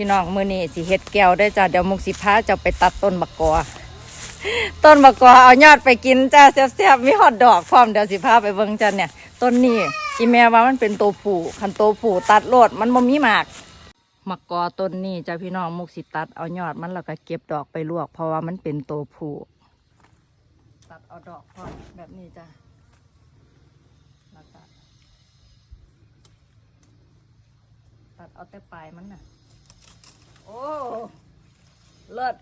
พี่น้องมือนี้สิเฮ็ดแก้วได้จ้าเดี๋ยวมุกสิพาจะไปตัดต้นบักกอต้นบักกอเอายอดไปกินจ้าแซ่บๆมีฮอตดอกพร้อมเดี๋ยวสิพาไปเบิ่งจ้าเนี่ยต้นนี้อีแม่ว่ามันเป็นตัวผู้คันตัวผู้ตัดโลดมันบ่มีหมากมะกอต้นนี้จ้าพี่น้องมุกสิตัดเอายอดมันแล้วก็เก็บดอกไปลวก เพราะว่ามันเป็นตัวผู้ตัดเอาดอกพร้อมแบบนี้จ้าแล้วก็ตัดเอาแต่ปลายมันน่ะ โอ้เลิศ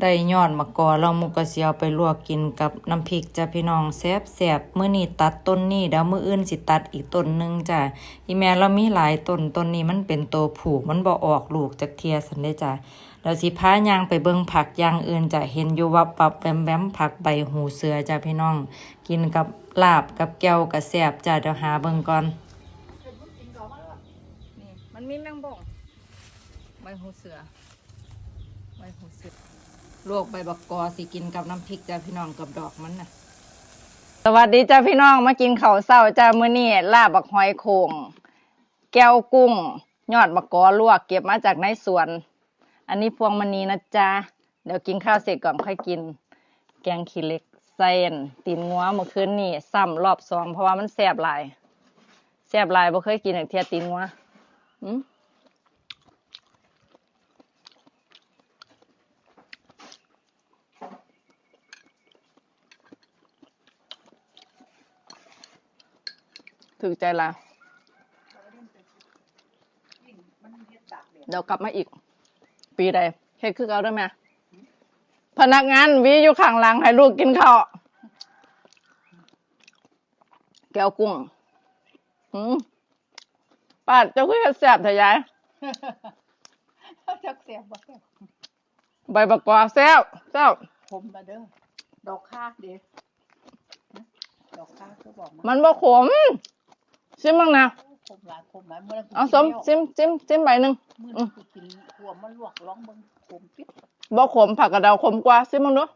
ได้ย้อนมะกอเรามุกกระเสียวไปลวกกินกับน้ำพริกจ้ะพี่น้องแซ่บแซ่บมื้อนี้ตัดต้นนี้เดี๋ยวมื้ออื่นสิตัดอีกต้นหนึงจ้ะอีแม่เรามีหลายต้นต้นนี้มันเป็นโตวผูกมันบ่ออกลูกจากเทียสันได้จ้ะแล้วสิพายางไปเบิ่งผักอย่างอื่นจ้ะเห็นอยู่วับปับแวมแวมผักใบหูเสือจ้ะพี่น้อง กินกับลาบกับแก้วกับแซ่บจ้ะเดี๋ยวหาเบิ่งก่อนนี่มันมีแมงบ่ง ใบหูเสือ ใบหูเสือลวกใบบักกอสิกินกับน้ำพริกจ้าพี่น้องกับดอกมันน่ะ สวัสดีจ้าพี่น้องมากินข้าวเช้าจ้ามื้อนี้ลาบบักหอยโขงแก้วกุ้ง ยอดบักกอลวก เก็บมาจากในสวน อันนี้พวงมณีนะจ๊ะเดี๋ยวกินข้าวเสร็จก่อนค่อยกิน แกงขี้เล็กเส้นตีนงัวเมื่อคืนนี่ซ้ำรอบสองเพราะว่ามันแซ่บหลายแซ่บหลายบ่เคยกินอีกเทียตีนงัวอืม ถึกใจละเดี๋ยวกลับมาอีก ปีใดเฮ็ดคือเขาได้ไหมพนักงานวีอยู่ข้างหลังให้ลูกกินข้าวแก้วกุ้งหืมป้าเจ้าคือเฮ็ดแซ่บเถอะยายจักเสียบบ่แซ่บใบบักกวาดแซ่บแซ่บผมมาเด้อดอกคากเด้นะดอกคากก็บอกมามันบ่ขม ซิมบ้างนะผมหลายผมหลายเมื่อนั้นกูเอาสมกินแล้วซิมซิมซิมใบหนึ่งเมื่อนั้นกูกินหัวมันลวกร้องเบิ่งผมปิดบ่ขมผักกระเดาขมกว่าซิมบ้างเนาะ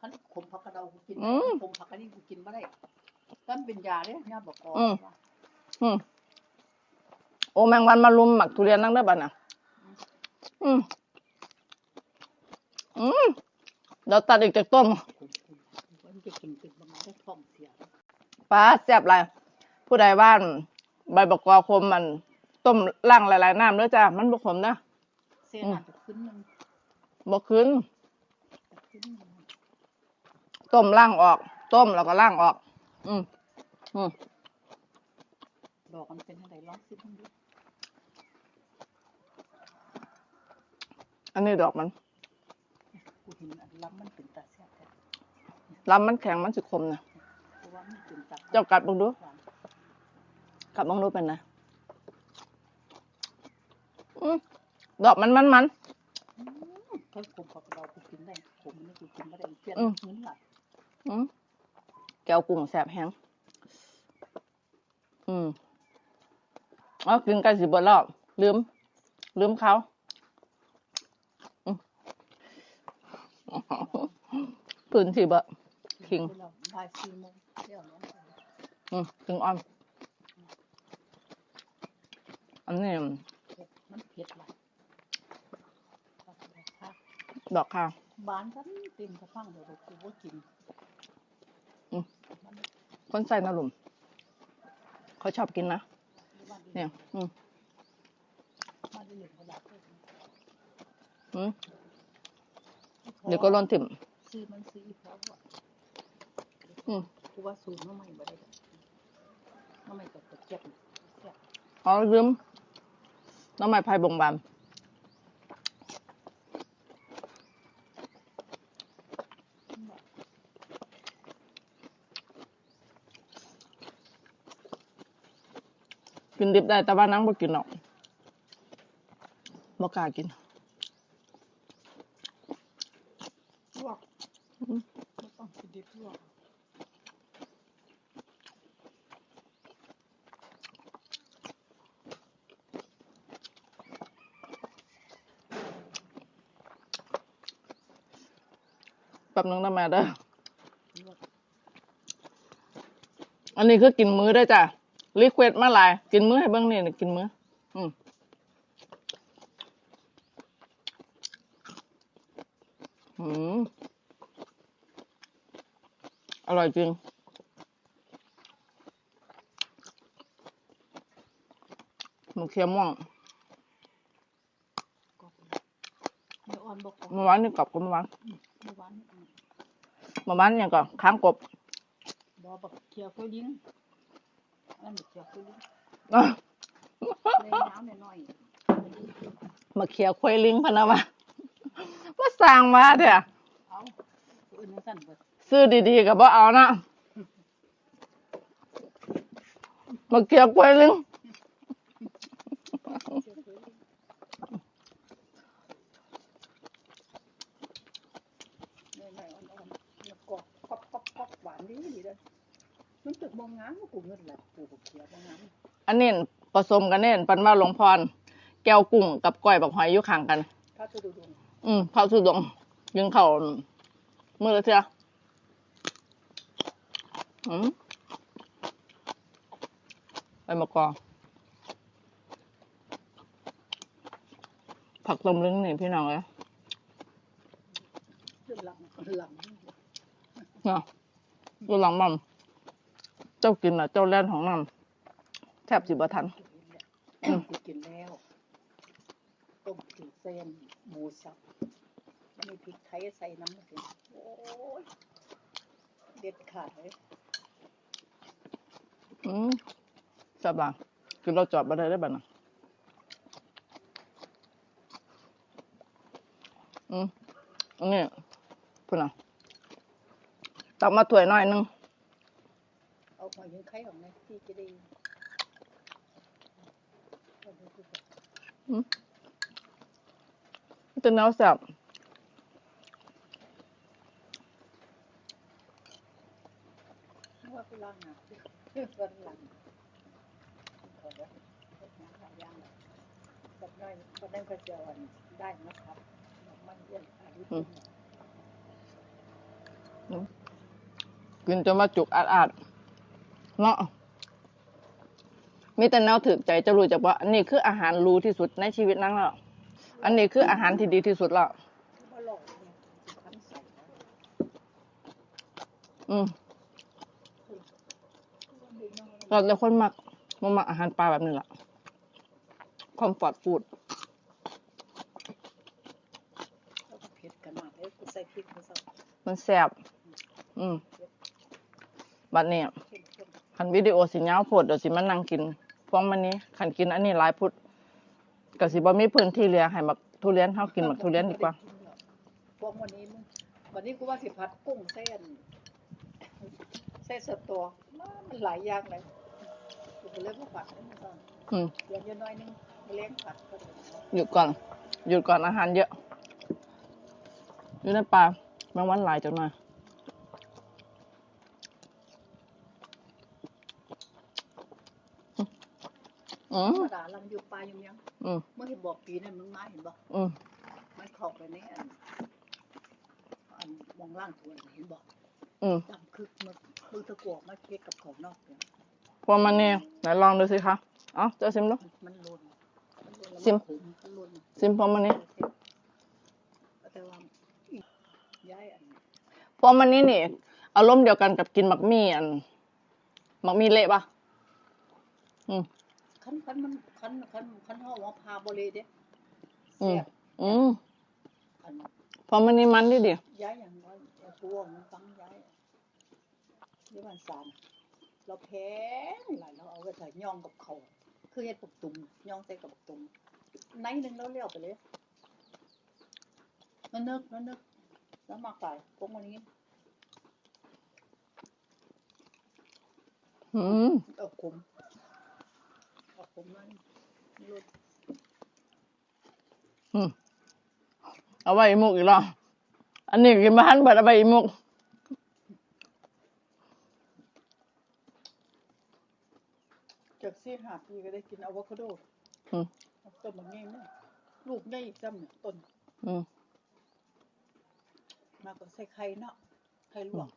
คันผมผักกระเดากูกินอืมผมผักกระดิ่งกูกินบ่ได้ตั้นเป็นยาเด้ยาบอกกออืมอืมโอ้แมงวันมาลุมหมักทุเรียนนั่งได้บ้าน่ะ อืมอืมเดี๋ยวตัดอีกจากต้นมันจะกินติดมันได้ท้องเสียป้าแซ่บไร ผู้ใดบ้านใบบักกอคมมันต้มล่างหลายๆน้ำเด้อจ้ามันบ่ขมนะเส้นอาจจะขึ้นหนึงบ่ขึ้นขึ้นหนึ่งต้มล่างออก ต้มแล้วก็ล่างออก อืมอืมดอกมันเป็นอะไรร้องซิมันดูอันนี้ดอกมันกูเห็นอันล้ำมันเป็นตาแซ่บแท้ลำมันแข็งมันสิคมนะเพราะว่ามันเป็นตาเจ้ากัดบังดูหวาน กัดบังดูเป็นนะอืมดอกมันมันมันถ้าผมผักกระเดากูกินได้ผมนี่กูกินบ่ได้เปลี่ยนอืมพื้นหลักอืมแก้วกุ้งแสบแห้งอืมเอากินกันสิบนรอบลืม ลืมเขาอืมพื้นที่บะคิงเราบ่ายสี่โมงเดี๋ยวน้องอืมถึงอ่อน อันนี้มันเผ็ดหลายค่ะดอกข้าวบ้านฉันเต็มกระฟังเดี๋ยวกูว่ากินคนใส่นาหลุมเขาชอบกินนะบ้านเนี่ย อืมบ้านที่เหลือเขาอยากให้อืมเดี๋ยวก็ร่นถิ่มซื้อมันซื้ออีกแล้วอะอืมกูว่าสูตรน้ำใหม่บ่ได้น้ำใหม่กับตะเกียบเสียบอ๋อลืม น้ำไม้พายบงบานกินดิบได้แต่ว่านั่งบ่กินหรอกบ่กล้ากิน ป๊บนึงนะแม่เด้อ อันนี้คือกินมือได้จ้ะ รีเควสมาหลาย กินมือให้เบิ้งนี่นะกินมืออืมอร่อยจริงหมูเค็มม่วงเมื่อวานนี่กรอบกว่าเมื่อวาน เมื่อวานอืมเมื่อวานเนี่ยก็ค้างกบ บอกบักเขียวกล้วยลิ้งอันนั้นบักเขียวกล้วยลิ้งอะเลยน้ำหน่อยมาเคี้ยวควยลิงพะนะวะว่าสร้างมาเถอะๆเอาอื่นนั่นสั่นเบิดซื้อดีๆกับบ่เอานะมาเคี้ยวควยลิงเขียวกล้วยลิ้งหน่อยๆอ่อนๆแล้วก็ก๊อบก๊อบก๊อบหวาน ดีดีเลยมันตึกมองงามก็ปลูกเงินแหละปลูกบักเขียวมองงามอันนี้ผสมกันเน่นปันว่าหลวงพร แก้วกุ้งกับก้อยบักหอยอยู่ข้างกันถ้าจะดูดวงอืมเผาสุดงยิงเข่ามือละเทียอืมไปมากอผักต้มลึงนี่พี่น้องเลยเรื่องหลังหลัง เนาะ ดูหลังมันเจ้ากินอะ เจ้าแล่นของน้ำแทบสิบทันอืมกูกินแล้วต้มจืดเส้นหมูสับมีพริกไทยใส่น้ำมันเลยโอ้ยเด็ดขาดเลยอืมแซ่บอะคือเราจอดมาได้ได้บ้านะอืมอันนี้พูดนะ ตักมาถ้วยหน่อยหนึงเอาหอยยังไข่ออกนะที่จะได้เอาดูสิเป็นแนวแซ่บว่ากูล้างหนาเพื่อนหลังขอแล้วเฮ็ดน้ำหลายอย่างเลยสักหน่อยก็ได้ก็จะอ่อนได้นะครับมันเยี่ยมอายุขึ้น กินจนมาจุกอาดอาดๆเนาะมีแต่แนวถึกใจจะรู้จักว่าอันนี้คืออาหารรู้ที่สุดในชีวิตนั่งแล้วอันนี้คืออาหารที่ดีที่สุดแล้วว่าหลอกเนี่ยสิคันใส่นะอืมว่าเราแต่คนมักมันมักอาหารปลาแบบนี้แหละคอมฟอร์ตฟู้ดแล้วก็เผ็ดกันมากเลยกูใส่พริกมาสักมันแซ่บอืม บัดนี้เข้มข้นคันวิดีโอสิยาวโพดเดี๋ยวสิมานั่งกินฟ้องมันนี้คันกินอันนี้หลายพุดก็สิบ่มีพื้นที่เหลือให้มักทุเรียนเฮากินมักทุเรียนดีกว่าพวกวันนี้มึงวันนี้กูว่าสิพัดกุ้งเส้นเส้นสดตัวมันหลายอย่างเลยกูก็เลยมาผัดให้มันก่อนอืมเดี๋ยวเดี๋ยวน้อยนึงมาเลี้ยงผัดก็ได้หยุดก่อนหยุดก่อนอาหารเยอะอยู่ในป่าแมงวันหลายจังหน่อย อืธรมรมดาลังอยู่ปลาอยู่ยังอืมเมื่อเห็นบอกปีนั่นมึงมาเห็นบอกอืมมันเข้าไปในอันอันมองล่างตัวเห็นบอกอืมดำคึกมึงมึงตะกวกมาเช็คกับของนอกเนี่ยพวกมันนี่ไหนลองดูสิคะเอ้าเจ้าซิมดู มันมันลนมันลนแล้วซิม ขมมันลนซิมพวกมันนี่แต่ว่าอีกย้ายอันพวกมันนี่นี่อารมณ์เดียวกันกับกินหมักมี่อันหมักมี่เละปะอืม คันคันมันคันคันคันห่อว่าพาบริเด้อืมแซ่บอืมพอมันนี่มันดิดิย้ายอย่างน้อยตัวมันฟังย้ายเรียกว่าสารเราแพ้หลายเราเอาไปใส่ย่องกับเขาคือเฮ็ดปกตุ่มย่องใส่กับปกตุ่มในหนึ่งแล้วเลี้ยวไปเลยนั่นนึกนั่นนึกแล้วมาไก่พวกวันนี้อืมเอาขม เอาขมนั่นลดอืมเอาไว้อีมุกอีกแล้วอันนี้กินมาหันเบิดเอาไว้อีมุก จากซี่หาปีก็ได้กินอะโวคาโดอืมเอาต้นมันง่ายมากลูกง่ายซ้ำเนี่ยต้นอืมมากกว่าใส่ไข่เนาะไข่ลวก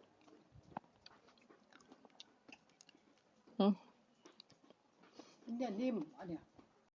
อืม อันเนี่ยนิ่มอันเนี้ย